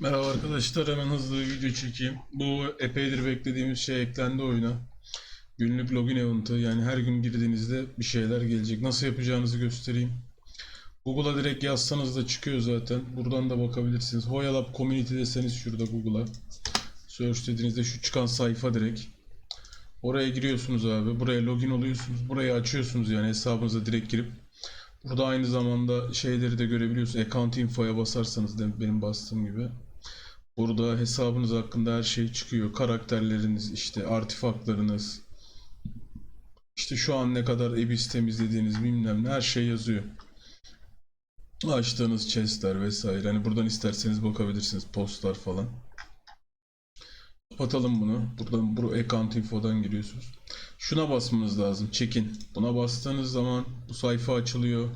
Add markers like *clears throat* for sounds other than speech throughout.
Merhaba arkadaşlar hemen hızlı bir video çekeyim. Bu epeydir beklediğimiz şey eklendi oyuna. Günlük login event'ı yani her gün girdiğinizde bir şeyler gelecek. Nasıl yapacağınızı göstereyim. Google'a direkt yazsanız da çıkıyor zaten. Buradan da bakabilirsiniz. Hoyalab Community deseniz şurada Google'a. Search dediğinizde şu çıkan sayfa direkt. Oraya giriyorsunuz abi. Buraya login oluyorsunuz. Burayı açıyorsunuz yani hesabınıza direkt girip. Burada aynı zamanda şeyleri de görebiliyorsunuz. Account info'ya basarsanız benim bastığım gibi. Burada hesabınız hakkında her şey çıkıyor. Karakterleriniz, işte artifaklarınız, işte şu an ne kadar ebis temizlediğiniz bilmem ne her şey yazıyor. Açtığınız chestler vesaire. Hani buradan isterseniz bakabilirsiniz. Postlar falan. Kapatalım bunu. Buradan bu account info'dan giriyorsunuz. Şuna basmanız lazım. Çekin. Buna bastığınız zaman bu sayfa açılıyor.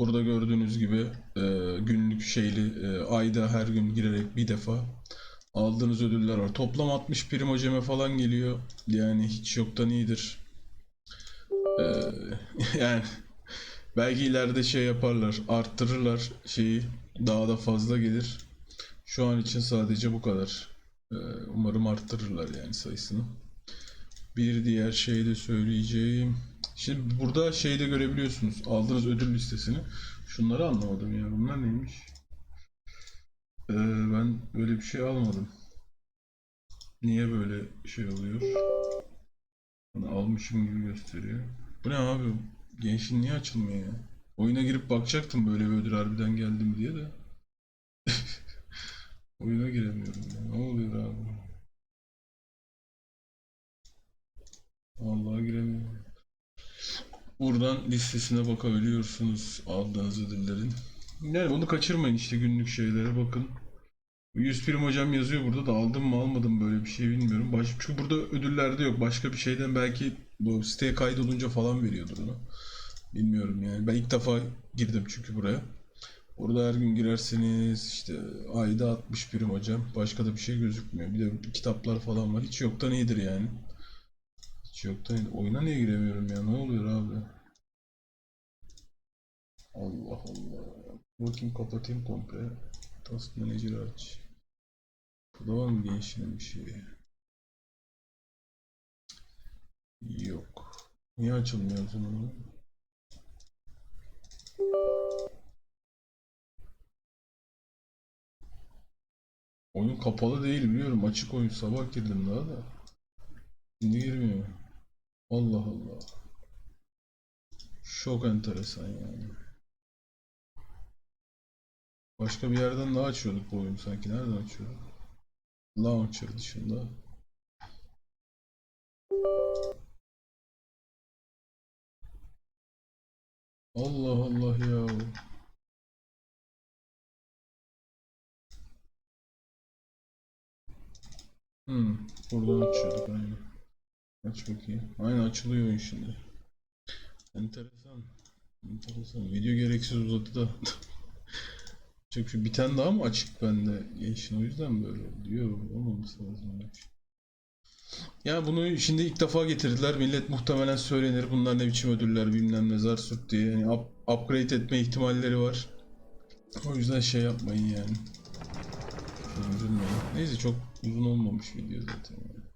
Burada gördüğünüz gibi e, günlük şeyli e, ayda her gün girerek bir defa aldığınız ödüller var. Toplam 60 prim hoceme falan geliyor. Yani hiç yoktan iyidir. E, *laughs* yani belki ileride şey yaparlar, arttırırlar şeyi daha da fazla gelir. Şu an için sadece bu kadar. E, umarım arttırırlar yani sayısını. Bir diğer şey de söyleyeceğim. Şimdi burada şeyde görebiliyorsunuz. Aldığınız ödül listesini. Şunları anlamadım ya. Bunlar neymiş? Ee, ben böyle bir şey almadım. Niye böyle şey oluyor? Bana almışım gibi gösteriyor. Bu ne abi? Gençin niye açılmıyor ya? Oyuna girip bakacaktım böyle bir ödül harbiden geldim diye de. *laughs* Oyuna giremiyorum ya. Ne oluyor abi? Vallahi giremiyorum. Buradan listesine bakabiliyorsunuz aldığınız ödüllerin. Yani bunu kaçırmayın işte günlük şeylere bakın. 100 prim hocam yazıyor burada da aldım mı almadım böyle bir şey bilmiyorum. Baş, çünkü burada ödüllerde yok. Başka bir şeyden belki bu siteye kaydolunca falan veriyordur onu. Bilmiyorum yani. Ben ilk defa girdim çünkü buraya. Burada her gün girerseniz işte ayda 60 prim hocam. Başka da bir şey gözükmüyor. Bir de kitaplar falan var. Hiç yoktan iyidir yani. Hiç yoktan oyuna niye giremiyorum ya? Ne oluyor abi? Allah Allah. Bakayım kapatayım komple. Task Manager aç. Burada var mı gençliğin bir şey? Yok. Niye açılmıyor zaman? Oyun kapalı değil biliyorum. Açık oyun. Sabah girdim daha da. Şimdi girmiyor. Allah Allah. Çok enteresan yani. Başka bir yerden daha açıyorduk bu oyunu sanki. Nereden açıyorduk? Launcher dışında. Allah Allah ya. Hmm, buradan açıyorduk aynen. Aç bakayım. Aynen açılıyor oyun şimdi. Enteresan. Enteresan. Video gereksiz uzadı da. *laughs* Çünkü bir tane daha mı açık bende? Yeşil o yüzden böyle oluyor. Olmaması lazım. belki. Ya bunu şimdi ilk defa getirdiler. Millet muhtemelen söylenir. Bunlar ne biçim ödüller bilmem ne zar surt diye. Yani up- upgrade etme ihtimalleri var. O yüzden şey yapmayın yani. Üzülmeyin. Neyse çok uzun olmamış video zaten. yani.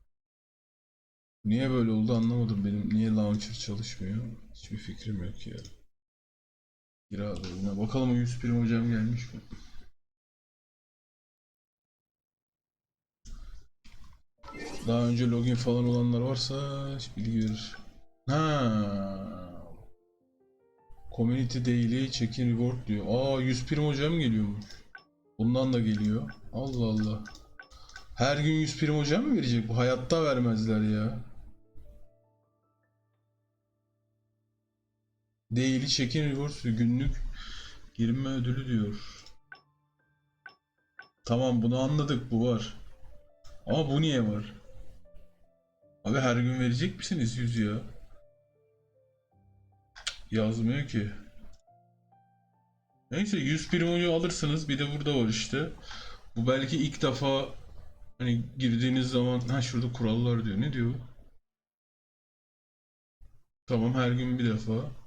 Niye böyle oldu anlamadım. Benim niye launcher çalışmıyor? Hiçbir fikrim yok ya. Abi oyuna. Bakalım o 100 prim hocam gelmiş mi? Daha önce login falan olanlar varsa bilgi verir. Ha. Community Daily Check-in Reward diyor. Aa 100 prim hocam geliyormuş. Bundan da geliyor. Allah Allah. Her gün 100 prim hocam mı verecek? Bu hayatta vermezler ya. Daily check-in rewards günlük girme ödülü diyor. Tamam bunu anladık bu var. Ama bu niye var? Abi her gün verecek misiniz 100 ya? Yazmıyor ki. Neyse 100 primoyu alırsınız bir de burada var işte. Bu belki ilk defa hani girdiğiniz zaman ha şurada kurallar diyor. Ne diyor? Tamam her gün bir defa.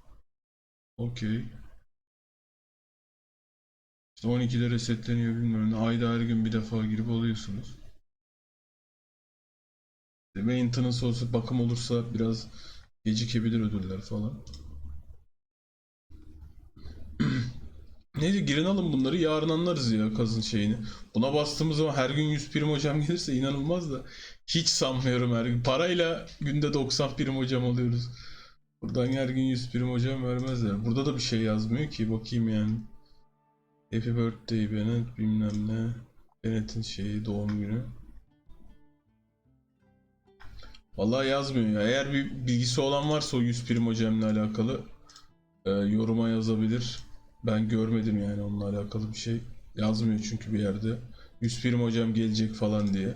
Okey. İşte 12'de resetleniyor ne. Ayda her gün bir defa girip alıyorsunuz. İşte Maintenance olsa bakım olursa biraz gecikebilir ödüller falan. *clears throat* Neyse girin alın bunları yarın anlarız ya kazın şeyini. Buna bastığımız zaman her gün 100 prim hocam gelirse inanılmaz da hiç sanmıyorum her gün. Parayla günde 90 prim hocam alıyoruz. Buradan her gün 100 prim hocam vermezler. Burada da bir şey yazmıyor ki bakayım yani. Happy birthday Bennett bilmem ne. Bennett'in şeyi doğum günü. Vallahi yazmıyor ya. Eğer bir bilgisi olan varsa o 100 prim hocamla alakalı e, yoruma yazabilir. Ben görmedim yani onunla alakalı bir şey. Yazmıyor çünkü bir yerde. 100 prim hocam gelecek falan diye.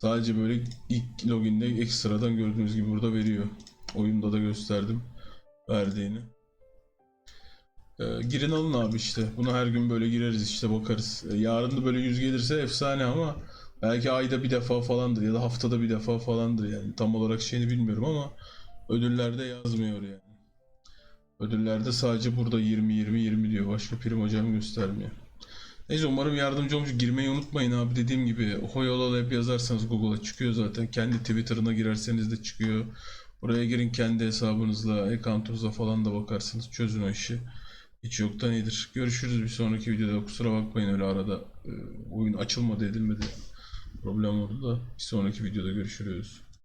Sadece böyle ilk loginde ekstradan gördüğünüz gibi burada veriyor. Oyunda da gösterdim verdiğini. Ee, girin alın abi işte. Buna her gün böyle gireriz işte bakarız. Ee, yarın da böyle 100 gelirse efsane ama belki ayda bir defa falandır ya da haftada bir defa falandır yani. Tam olarak şeyini bilmiyorum ama ödüllerde yazmıyor yani. Ödüllerde sadece burada 20 20 20 diyor. Başka prim hocam göstermiyor. Neyse umarım yardımcı olmuş. Girmeyi unutmayın abi. Dediğim gibi Hoyola Lab yazarsanız Google'a çıkıyor zaten. Kendi Twitter'ına girerseniz de çıkıyor. Buraya girin kendi hesabınızla, account'unuza falan da bakarsınız. Çözün o işi. Hiç yoktan iyidir. Görüşürüz bir sonraki videoda. Kusura bakmayın öyle arada e, oyun açılmadı edilmedi. Problem oldu da bir sonraki videoda görüşürüz.